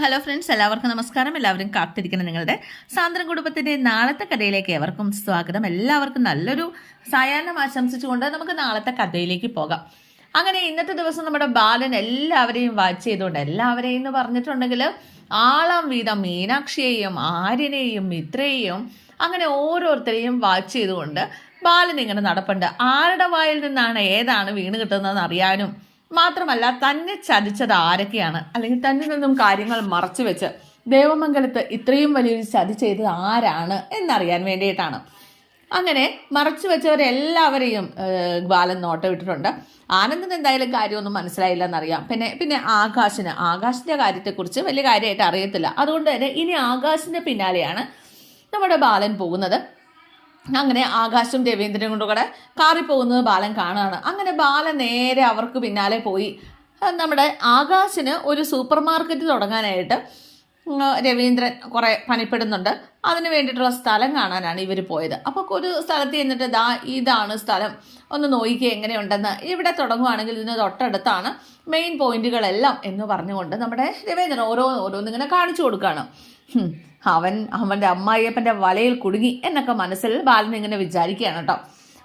Hello friends എല്ലാവർക്കും നമസ്കാരം. എല്ലാവരും കാത്തിരിക്കണം നിങ്ങളുടെ സാന്ദ്രം കുടുംബത്തിന്റെ നാളത്തെ കഥയിലേക്ക് ഏവർക്കും സ്വാഗതം. എല്ലാവർക്കും നല്ലൊരു സായാഹ്നം ആശംസിച്ചുകൊണ്ട് നമുക്ക് നാളത്തെ കഥയിലേക്ക് പോകാം. അങ്ങനെ ഇന്നത്തെ ദിവസം നമ്മുടെ ബാലൻ എല്ലാവരെയും വാച്ച് ചെയ്തുകൊണ്ട് എല്ലാവരെയും എന്ന് പറഞ്ഞിട്ടുണ്ടെങ്കിൽ ആളാം വീതം മീനാക്ഷിയെയും ആര്യനെയും മിത്രയെയും അങ്ങനെ ഓരോരുത്തരെയും വാച്ച് ചെയ്തുകൊണ്ട് ബാലൻ ഇങ്ങനെ നടപ്പുണ്ട്. ആരുടെ വായിൽ നിന്നാണ് ഏതാണ് വീണ് കിട്ടുന്നതെന്ന് അറിയാനും മാത്രമല്ല തന്നെ ചതിച്ചത് ആരൊക്കെയാണ്? അല്ലെങ്കിൽ തന്നിൽ നിന്നും കാര്യങ്ങൾ മറച്ചു വെച്ച് ദേവമംഗലത്ത് ഇത്രയും വലിയൊരു ചതി ചെയ്തത് ആരാണ് എന്നറിയാൻ വേണ്ടിയിട്ടാണ്. അങ്ങനെ മറച്ചു വെച്ചവരെല്ലാവരെയും ബാലൻ നോട്ടമിട്ടിട്ടുണ്ട്. ആനന്ദിന് എന്തായാലും കാര്യമൊന്നും മനസ്സിലായില്ല എന്നറിയാം പിന്നെ പിന്നെ ആകാശിന്. ആകാശിന്റെ കാര്യത്തെക്കുറിച്ച് വലിയ കാര്യമായിട്ട് അറിയത്തില്ല. അതുകൊണ്ട് തന്നെ ഇനി ആകാശിന്റെ പിന്നാലെയാണ് നമ്മുടെ ബാലൻ പോകുന്നത്. അങ്ങനെ ആകാശും രവീന്ദ്രനും കൊണ്ടും കൂടെ കാറിപ്പോകുന്നത് ബാലൻ കാണുകയാണ്. അങ്ങനെ ബാലൻ നേരെ അവർക്ക് പിന്നാലെ പോയി. നമ്മുടെ ആകാശിന് ഒരു സൂപ്പർ മാർക്കറ്റ് തുടങ്ങാനായിട്ട് രവീന്ദ്രൻ കുറേ പണിപ്പെടുന്നുണ്ട്. അതിന് വേണ്ടിയിട്ടുള്ള സ്ഥലം കാണാനാണ് ഇവർ പോയത്. അപ്പോൾ ഒരു സ്ഥലത്ത് ചെന്നിട്ട് ദാ ഇതാണ് സ്ഥലം. ഒന്ന് നോക്കി എങ്ങനെയുണ്ടെന്ന്. ഇവിടെ തുടങ്ങുവാണെങ്കിൽ ഇതിന് തൊട്ടടുത്താണ് മെയിൻ പോയിന്റുകളെല്ലാം എന്ന് പറഞ്ഞുകൊണ്ട് നമ്മുടെ രവീന്ദ്രൻ ഓരോ ഓരോന്നിങ്ങനെ കാണിച്ചു കൊടുക്കുകയാണ്. അവൻ അവന്റെ അമ്മായിയപ്പന്റെ വലയിൽ കുടുങ്ങി എന്നൊക്കെ മനസ്സിൽ ബാലൻ ഇങ്ങനെ വിചാരിക്കുകയാണ് കേട്ടോ.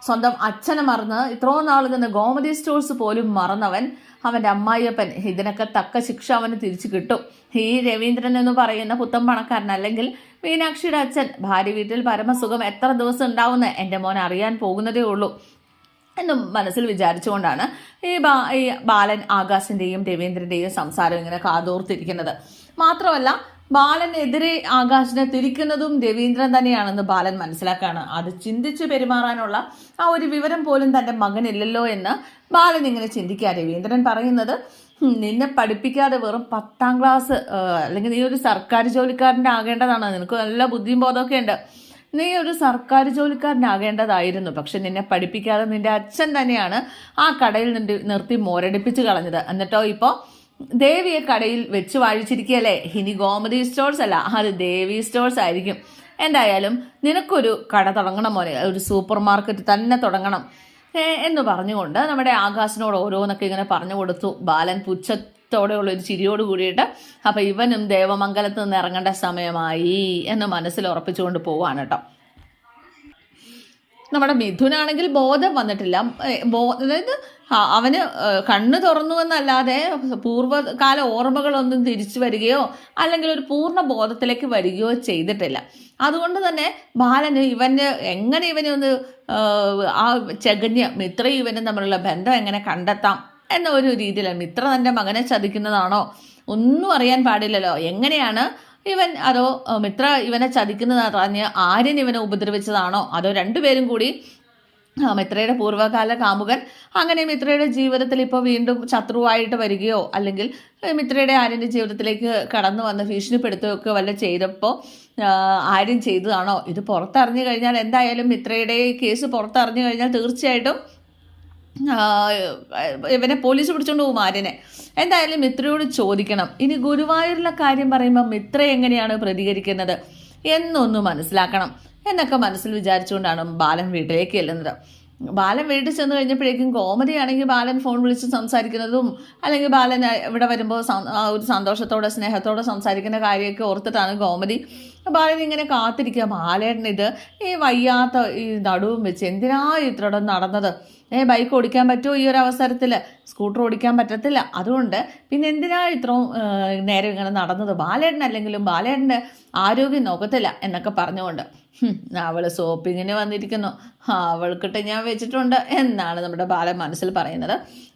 സ്വന്തം അച്ഛനെ മറന്ന് ഇത്രയും നാൾ നിന്ന് ഗോമതി സ്റ്റോഴ്സ് പോലും മറന്നവൻ അവന്റെ അമ്മായിയപ്പൻ. ഇതിനൊക്കെ തക്ക ശിക്ഷ അവന് തിരിച്ചു കിട്ടും. ഈ രവീന്ദ്രൻ എന്ന് പറയുന്ന പുത്തൻ പണക്കാരൻ അല്ലെങ്കിൽ മീനാക്ഷിയുടെ അച്ഛൻ. ഭാര്യ വീട്ടിൽ പരമസുഖം എത്ര ദിവസം ഉണ്ടാവുന്ന എന്റെ മോൻ അറിയാൻ പോകുന്നതേ ഉള്ളൂ എന്നും മനസ്സിൽ വിചാരിച്ചുകൊണ്ടാണ് ഈ ബാ ഈ ബാലൻ ആകാശിന്റെയും രവീന്ദ്രന്റെയും സംസാരം ഇങ്ങനെ കാതോർത്തിരിക്കുന്നത്. മാത്രമല്ല ബാലനെതിരെ ആകാശിനെ തിരിക്കുന്നതും രവീന്ദ്രൻ തന്നെയാണെന്ന് ബാലൻ മനസ്സിലാക്കാണ്. അത് ചിന്തിച്ചു പെരുമാറാനുള്ള ആ ഒരു വിവരം പോലും തന്റെ മകനില്ലല്ലോ എന്ന് ബാലൻ ഇങ്ങനെ ചിന്തിക്കുക. രവീന്ദ്രൻ പറയുന്നത് നിന്നെ പഠിപ്പിക്കാതെ വെറും പത്താം ക്ലാസ് അല്ലെങ്കിൽ നീ ഒരു സർക്കാർ ജോലിക്കാരന്റെ ആകേണ്ടതാണ്. നിനക്ക് നല്ല ബുദ്ധിയും ബോധമൊക്കെ ഉണ്ട്. നീ ഒരു സർക്കാർ ജോലിക്കാരനാകേണ്ടതായിരുന്നു പക്ഷെ നിന്നെ പഠിപ്പിക്കാതെ നിന്റെ അച്ഛൻ തന്നെയാണ് ആ കടയിൽ നിന്ന് നിർത്തി മോരടിപ്പിച്ച് കളഞ്ഞത്. എന്നിട്ടോ ഇപ്പോൾ ദേവിയെ കടയിൽ വെച്ച് വാഴിച്ചിരിക്കുകയല്ലേ? ഇനി ഗോമതി സ്റ്റോഴ്സ് അല്ല. അത് ദേവി സ്റ്റോഴ്സ് ആയിരിക്കും. എന്തായാലും നിനക്കൊരു കട തുടങ്ങണം മോനെ. ഒരു സൂപ്പർ മാർക്കറ്റ് തന്നെ തുടങ്ങണം. എന്ന് പറഞ്ഞുകൊണ്ട് നമ്മുടെ ആകാശിനോട് ഓരോന്നൊക്കെ ഇങ്ങനെ പറഞ്ഞു കൊടുത്തു. ബാലൻ പുച്ഛത്തോടെയുള്ള ഒരു ചിരിയോട് കൂടിയിട്ട് അപ്പം ഇവനും ദേവമംഗലത്ത് നിന്ന് ഇറങ്ങേണ്ട സമയമായി എന്ന് മനസ്സിൽ ഉറപ്പിച്ചുകൊണ്ട് പോവാണ് കേട്ടോ. നമ്മുടെ മിഥുനാണെങ്കിൽ ബോധം വന്നിട്ടില്ല. ബോ അതായത് അവന് കണ്ണ് തുറന്നു എന്നല്ലാതെ പൂർവകാല ഓർമ്മകളൊന്നും തിരിച്ചു വരികയോ അല്ലെങ്കിൽ ഒരു പൂർണ ബോധത്തിലേക്ക് വരികയോ ചെയ്തിട്ടില്ല. അതുകൊണ്ട് തന്നെ ബാലന് ഇവന് എങ്ങനെ ഇവനെ ഒന്ന് ആ ചകന്യ മിത്ര ഇവനും തമ്മിലുള്ള ബന്ധം എങ്ങനെ കണ്ടെത്താം എന്ന ഒരു രീതിയിലാണ്. മിത്ര തന്റെ മകനെ ചതിക്കുന്നതാണോ? ഒന്നും അറിയാൻ പാടില്ലല്ലോ. എങ്ങനെയാണ് ഇവൻ അതോ മിത്ര ഇവനെ ചതിക്കുന്നത് പറഞ്ഞ് ആര്യൻ ഇവനെ ഉപദ്രവിച്ചതാണോ? അതോ രണ്ടുപേരും കൂടി മിത്രയുടെ പൂർവകാല കാമുകൻ അങ്ങനെ മിത്രയുടെ ജീവിതത്തിൽ ഇപ്പോൾ വീണ്ടും ശത്രുവായിട്ട് വരികയോ അല്ലെങ്കിൽ മിത്രയുടെ ആര്യന്റെ ജീവിതത്തിലേക്ക് കടന്നു വന്ന് ഭീഷണിപ്പെടുത്തുകയൊക്കെ വല്ല ചെയ്തപ്പോൾ ആര്യൻ ചെയ്തതാണോ? ഇത് പുറത്തറിഞ്ഞു കഴിഞ്ഞാൽ എന്തായാലും മിത്രയുടെ കേസ് പുറത്തറിഞ്ഞു കഴിഞ്ഞാൽ തീർച്ചയായിട്ടും ഇവനെ പോലീസ് പിടിച്ചോണ്ട് പോകും ആര്യനെ. എന്തായാലും മിത്രയോട് ചോദിക്കണം. ഇനി ഗുരുവായൂരിലെ കാര്യം പറയുമ്പോൾ മിത്ര എങ്ങനെയാണ് പ്രതികരിക്കുന്നത് എന്നൊന്ന് മനസ്സിലാക്കണം. എന്നൊക്കെ മനസ്സിൽ വിചാരിച്ചുകൊണ്ടാണ് ബാലൻ വീട്ടിലേക്ക് ചെല്ലുന്നത്. ബാലൻ വീട്ടിൽ ചെന്ന് കഴിഞ്ഞപ്പോഴേക്കും കോമഡിയാണെങ്കിൽ ബാലൻ ഫോൺ വിളിച്ച് സംസാരിക്കുന്നതും അല്ലെങ്കിൽ ബാലൻ ഇവിടെ വരുമ്പോൾ ഒരു സന്തോഷത്തോടെ സ്നേഹത്തോടെ സംസാരിക്കുന്ന കാര്യമൊക്കെ ഓർത്തിട്ടാണ് കോമഡി ബാലൻ ഇങ്ങനെ കാത്തിരിക്കുക. ബാലേട്ടൻ ഇത് ഈ വയ്യാത്ത ഈ നടുവും വെച്ച് എന്തിനാ ഇത്രയോടെ നടന്നത്? ഏ ബൈക്ക് ഓടിക്കാൻ പറ്റുമോ ഈ ഒരു അവസരത്തിൽ സ്കൂട്ടർ ഓടിക്കാൻ പറ്റത്തില്ല. അതുകൊണ്ട് പിന്നെ എന്തിനാ ഇത്രയും നേരം ഇങ്ങനെ നടന്നത്? ബാലേട്ടൻ അല്ലെങ്കിലും ബാലേട്ടന്റെ ആരോഗ്യം നോക്കത്തില്ല എന്നൊക്കെ പറഞ്ഞുകൊണ്ട്. അവൾ സോപ്പിങ്ങിന് വന്നിരിക്കുന്നു. അവൾക്കിട്ട് ഞാൻ വെച്ചിട്ടുണ്ട് എന്നാണ് നമ്മുടെ ബാലൻ മനസ്സിൽ പറയുന്നത്.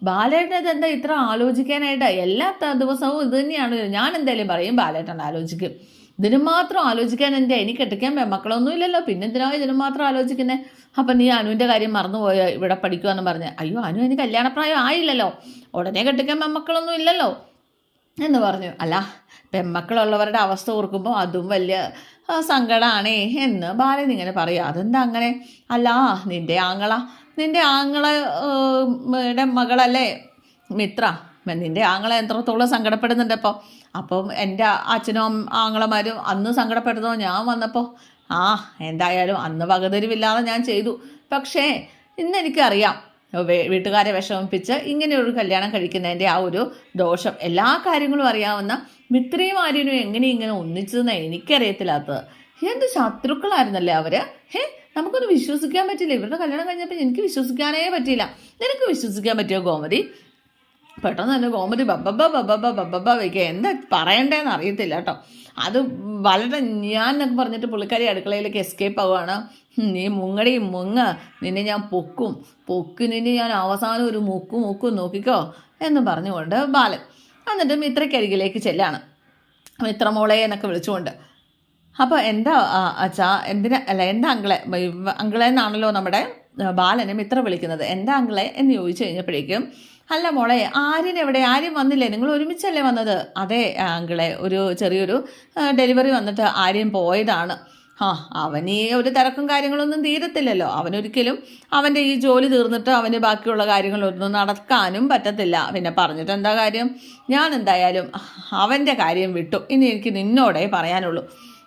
ബാലേട്ടൻ ഇതെന്താ ഇത്ര ആലോചിക്കാനായിട്ട് എല്ലാ ദിവസവും ഇത് തന്നെയാണ്. ഞാൻ എന്തായാലും പറയും ബാലേട്ടൻ ആലോചിക്കും. ഇതിന് മാത്രം ആലോചിക്കാൻ എന്റെ എനിക്ക് കെട്ടിക്കാൻ പെമ്മക്കളൊന്നും ഇല്ലല്ലോ പിന്നെ എന്തിനാ ഇതിന് മാത്രം ആലോചിക്കുന്നത് അപ്പം നീ അനുവിന്റെ കാര്യം മറന്നുപോയോ? ഇവിടെ പഠിക്കുമെന്ന് പറഞ്ഞ്. അയ്യോ അനു എനിക്ക് കല്യാണപ്രായം ആയില്ലല്ലോ. ഉടനെ കെട്ടിക്കാൻ പെമ്മക്കളൊന്നും ഇല്ലല്ലോ എന്ന് പറഞ്ഞു. അല്ല പെമ്മക്കളുള്ളവരുടെ അവസ്ഥ ഓർക്കുമ്പോൾ അതും വലിയ സങ്കടമാണേ എന്ന് ബാലൻ ഇങ്ങനെ പറയും അതെന്താ അങ്ങനെ? അല്ല നിന്റെ ആങ്ങള നിന്റെ ആങ്ങളയുടെ മകളല്ലേ? മിത്ര. നിന്റെ ആങ്ങളെ എത്രത്തോളം സങ്കടപ്പെടുന്നുണ്ട് അപ്പോൾ അപ്പം എന്റെ അച്ഛനും ആങ്ങളമാരും അന്ന് സങ്കടപ്പെടുന്നോ? ഞാൻ വന്നപ്പോൾ ആ എന്തായാലും അന്ന് വകതിരിവില്ലാതെ ഞാൻ ചെയ്തു. പക്ഷേ ഇന്ന് എനിക്കറിയാം. വീട്ടുകാരെ വിഷമിപ്പിച്ച് ഇങ്ങനെ ഒരു കല്യാണം കഴിക്കുന്നതിന്റെ ആ ഒരു ദോഷം എല്ലാ കാര്യങ്ങളും അറിയാവുന്ന മിത്രയും ആര്യനും എങ്ങനെ ഇങ്ങനെ ഒന്നിച്ചതെന്ന് എനിക്കറിയത്തില്ലാത്തത്. എന്ത് ശത്രുക്കളായിരുന്നല്ലേ അവർ ഹേ നമുക്കൊന്ന് വിശ്വസിക്കാൻ പറ്റില്ല. ഇവരുടെ കല്യാണം കഴിഞ്ഞപ്പോൾ എനിക്ക് വിശ്വസിക്കാനേ പറ്റിയില്ല. നിനക്ക് വിശ്വസിക്കാൻ പറ്റിയോ ഗോമതി? പെട്ടെന്ന് തന്നെ ഗോമതി ബബ്ബ ബബ്ബ ബബ്ബ വയ്ക്കുക എന്താ പറയണ്ടേന്ന് അറിയത്തില്ല കേട്ടോ. അത് വളരെ ഞാൻ എന്നൊക്കെ പറഞ്ഞിട്ട് പുള്ളിക്കാരി അടുക്കളയിലേക്ക് എസ്കേപ്പ് ആവുകയാണ് നീ മുങ്ങടി മുങ്ങ. നിന്നെ ഞാൻ പൊക്കും. പൊക്കി നിന്നെ ഞാൻ അവസാനം ഒരു മുക്കു മുക്കും നോക്കിക്കോ എന്ന് പറഞ്ഞുകൊണ്ട് ബാലൻ. എന്നിട്ട് മിത്രക്കരികിലേക്ക് ചെല്ലാണ്. മിത്രമോളെ എന്നൊക്കെ വിളിച്ചുകൊണ്ട്. അപ്പോൾ എന്താ അച്ഛാ എന്തിനാ അല്ല എന്താ അങ്കിളെ? അങ്കിളെ എന്നാണല്ലോ നമ്മുടെ ബാലനെ മിത്ര വിളിക്കുന്നത്. എന്താ അങ്കിളെ എന്ന് ചോദിച്ചു കഴിഞ്ഞപ്പോഴേക്കും അല്ല മോളെ ആര്യൻ എവിടെ? ആര്യൻ വന്നില്ലേ? നിങ്ങൾ ഒരുമിച്ചല്ലേ വന്നത്? അതെ ആങ്കിളെ ഒരു ചെറിയൊരു ഡെലിവറി വന്നിട്ട് ആര്യൻ പോയതാണ്. ആ അവന് ഈ ഒരു തിരക്കും കാര്യങ്ങളൊന്നും തീരത്തില്ലല്ലോ. അവനൊരിക്കലും അവന്റെ ഈ ജോലി തീർന്നിട്ട് അവന് ബാക്കിയുള്ള കാര്യങ്ങളൊന്നും നടക്കാനും പറ്റത്തില്ല. പിന്നെ പറഞ്ഞിട്ട് എന്താ കാര്യം? ഞാൻ എന്തായാലും അവന്റെ കാര്യം വിട്ടു. ഇനി എനിക്ക് നിന്നോടേ പറയാനുള്ളൂ.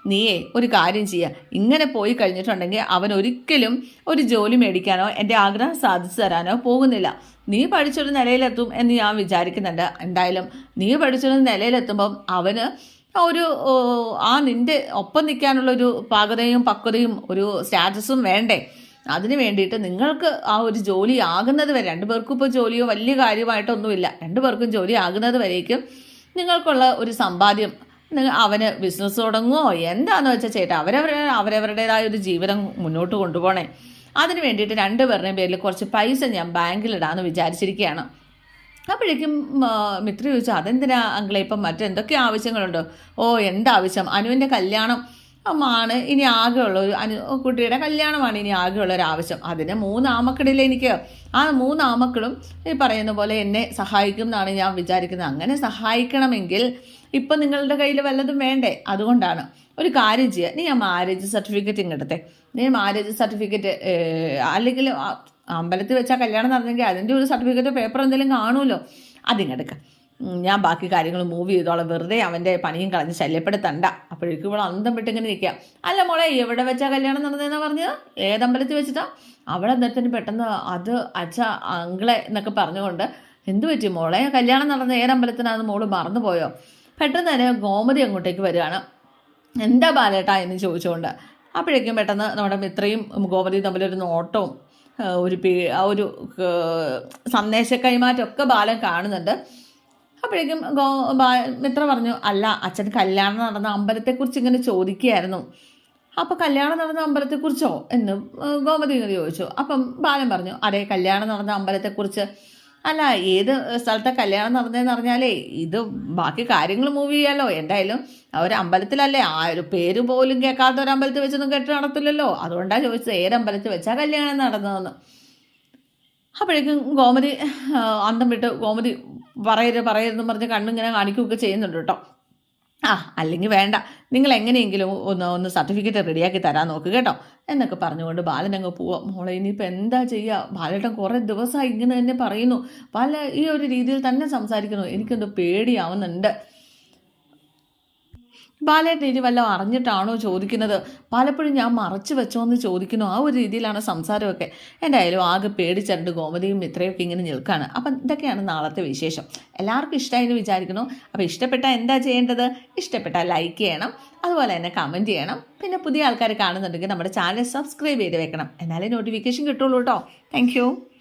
നീയേ ഒരു കാര്യം ചെയ്യുക ഇങ്ങനെ പോയി കഴിഞ്ഞിട്ടുണ്ടെങ്കിൽ അവൻ ഒരിക്കലും ഒരു ജോലി മേടിക്കാനോ എന്റെ ആഗ്രഹം സാധിച്ചു തരാനോ പോകുന്നില്ല. നീ പഠിച്ചൊരു നിലയിലെത്തും എന്ന് ഞാൻ വിചാരിക്കുന്നുണ്ട്. എന്തായാലും നീ പഠിച്ചൊരു നിലയിലെത്തുമ്പം അവന് ഒരു ആ നിന്റെ ഒപ്പം നിൽക്കാനുള്ളൊരു പാകതയും പക്വതയും ഒരു സ്റ്റാറ്റസും വേണ്ടേ? അതിന് വേണ്ടിയിട്ട് നിങ്ങൾക്ക് ആ ഒരു ജോലി ആകുന്നത് വരെ രണ്ടുപേർക്കും ഇപ്പോൾ ജോലിയോ വലിയ കാര്യമായിട്ടൊന്നുമില്ല. രണ്ടുപേർക്കും ജോലി ആകുന്നത് വരേക്കും നിങ്ങൾക്കുള്ള ഒരു സമ്പാദ്യം അവന് ബിസിനസ് തുടങ്ങുമോ എന്താണെന്ന് വെച്ചാൽ ചേട്ടാ അവരവരുടെ അവരവരുടേതായ ഒരു ജീവിതം മുന്നോട്ട് കൊണ്ടുപോകണേ അതിന് വേണ്ടിയിട്ട് രണ്ടുപേരുടെയും പേരിൽ കുറച്ച് പൈസ ഞാൻ ബാങ്കിലിടാമെന്ന് വിചാരിച്ചിരിക്കുകയാണ് അപ്പോഴേക്കും മിത്ര ചോദിച്ചു അതെന്തിനാ അങ്കിളെ ഇപ്പം മറ്റെന്തൊക്കെ ആവശ്യങ്ങളുണ്ടോ? ഓ എന്താവശ്യം? അനുവിന്റെ കല്യാണം ആണ് ഇനി ആകെയുള്ള ഒരു അനു കുട്ടിയുടെ കല്യാണമാണ് ഇനി ആകെയുള്ള ഒരു ആവശ്യം. അതിന് മൂന്ന് എനിക്ക്? ആ മൂന്ന് ആമക്കളും ഈ പറയുന്ന പോലെ എന്നെ സഹായിക്കും എന്നാണ് ഞാൻ വിചാരിക്കുന്നത്. അങ്ങനെ സഹായിക്കണമെങ്കിൽ ഇപ്പം നിങ്ങളുടെ കയ്യിൽ വല്ലതും വേണ്ടേ? അതുകൊണ്ടാണ്. ഒരു കാര്യം ചെയ്യുക നീ ആ മാരേജ് സർട്ടിഫിക്കറ്റ് ഇങ്ങെടുത്തെ നീ മാരേജ് സർട്ടിഫിക്കറ്റ് അല്ലെങ്കിൽ അമ്പലത്തിൽ വെച്ചാൽ കല്യാണം നടന്നെങ്കിൽ അതിന്റെ ഒരു സർട്ടിഫിക്കറ്റ് പേപ്പർ എന്തെങ്കിലും കാണുമല്ലോ. അതിങ്ങെടുക്കുക ഞാൻ ബാക്കി കാര്യങ്ങൾ മൂവ് ചെയ്തോളാം. വെറുതെ അവന്റെ പണിയും കളഞ്ഞ് ശല്യപ്പെടുത്തണ്ട. അപ്പോഴേക്കും ഇവിടെ അന്തം വിട്ടിങ്ങനെ നിൽക്കുക അല്ല മോളെ എവിടെ വെച്ചാ കല്യാണം നടന്നതെന്നാ പറഞ്ഞത്? ഏതമ്പലത്തിൽ വെച്ചിട്ടാ? അവിടെ അന്നേരത്തിന് പെട്ടെന്ന് അത് അച്ഛ അങ്കിളെ എന്നൊക്കെ പറഞ്ഞുകൊണ്ട് എന്തു പറ്റി മോളെ? കല്യാണം നടന്ന ഏതമ്പലത്തിനാന്ന് മോൾ മറന്നുപോയോ? പെട്ടെന്ന് തന്നെ ഗോമതി അങ്ങോട്ടേക്ക് വരികയാണ്. എന്താ ബാലേട്ടാ? എന്ന് ചോദിച്ചുകൊണ്ട്. അപ്പോഴേക്കും പെട്ടെന്ന് നമ്മുടെ മിത്രയും ഗോമതിയും തമ്മിലൊരു നോട്ടവും ഒരു പി ആ ഒരു സന്ദേശ കൈമാറ്റമൊക്കെ ബാലൻ കാണുന്നുണ്ട്. അപ്പോഴേക്കും ഗോ മിത്ര പറഞ്ഞു അല്ല അച്ഛൻ കല്യാണം നടന്ന അമ്പലത്തെക്കുറിച്ച് ഇങ്ങനെ ചോദിക്കുകയായിരുന്നു. അപ്പോൾ കല്യാണം നടന്ന അമ്പലത്തെക്കുറിച്ചോ? എന്ന് ഗോമതി ഇങ്ങനെ ചോദിച്ചു. അപ്പം ബാലൻ പറഞ്ഞു അതെ കല്യാണം നടന്ന അമ്പലത്തെക്കുറിച്ച്. അല്ല ഏത് സ്ഥലത്തെ കല്യാണം നടന്നതെന്ന് പറഞ്ഞാലേ ഇത് ബാക്കി കാര്യങ്ങൾ മൂവ് ചെയ്യാമല്ലോ എന്തായാലും ഒരു അമ്പലത്തിലല്ലേ ആ ഒരു പേര് പോലും കേൾക്കാത്ത ഒരു അമ്പലത്തിൽ വെച്ചൊന്നും കെട്ട് നടത്തില്ലല്ലോ. അതുകൊണ്ടാണ് ചോദിച്ചത് ഏതമ്പലത്തിൽ വെച്ചാൽ കല്യാണം നടന്നതെന്ന്? അപ്പോഴേക്കും ഗോമതി അന്തം വിട്ട് ഗോമതി പറയരുത് പറയരുതെന്ന് പറഞ്ഞ് കണ്ണിങ്ങനെ കാണിക്കുകയൊക്കെ ചെയ്യുന്നുണ്ട് കേട്ടോ. ആ അല്ലെങ്കിൽ വേണ്ട. നിങ്ങൾ എങ്ങനെയെങ്കിലും ഒന്ന് ഒന്ന് സർട്ടിഫിക്കറ്റ് റെഡിയാക്കി തരാൻ നോക്ക് കേട്ടോ. എന്നൊക്കെ പറഞ്ഞുകൊണ്ട് ബാലൻ അങ്ങ് പോവാം. മോളെ ഇനിയിപ്പോൾ എന്താ ചെയ്യുക ബാലേട്ടൻ കുറേ ദിവസമായി ഇങ്ങനെ തന്നെ പറയുന്നു. പല ഈ ഒരു രീതിയിൽ തന്നെ സംസാരിക്കുന്നു. എനിക്കെന്തോ പേടിയാവുന്നുണ്ട്. ബാലേട്ടൻ ഇനി വല്ലതും അറിഞ്ഞിട്ടാണോ ചോദിക്കുന്നത്? പലപ്പോഴും ഞാൻ മറച്ചു വെച്ചോന്ന് ചോദിക്കുന്നു. ആ ഒരു രീതിയിലാണ് സംസാരമൊക്കെ. എന്തായാലും ആകെ പേടിച്ചരണ്ട് ഗോമതിയും മിത്രയൊക്കെ ഇങ്ങനെ നിൽക്കുകയാണ് അപ്പം ഇതൊക്കെയാണ് നാളത്തെ വിശേഷം. എല്ലാവർക്കും ഇഷ്ടമായി എന്ന് വിചാരിക്കുന്നു. അപ്പോൾ ഇഷ്ടപ്പെട്ടാൽ എന്താ ചെയ്യേണ്ടത്? ഇഷ്ടപ്പെട്ടാൽ ലൈക്ക് ചെയ്യണം. അതുപോലെ തന്നെ കമന്റ് ചെയ്യണം. പിന്നെ പുതിയ ആൾക്കാർ കാണുന്നുണ്ടെങ്കിൽ നമ്മുടെ ചാനൽ സബ്സ്ക്രൈബ് ചെയ്ത് വെക്കണം. എന്നാലേ നോട്ടിഫിക്കേഷൻ കിട്ടുള്ളൂ കേട്ടോ താങ്ക്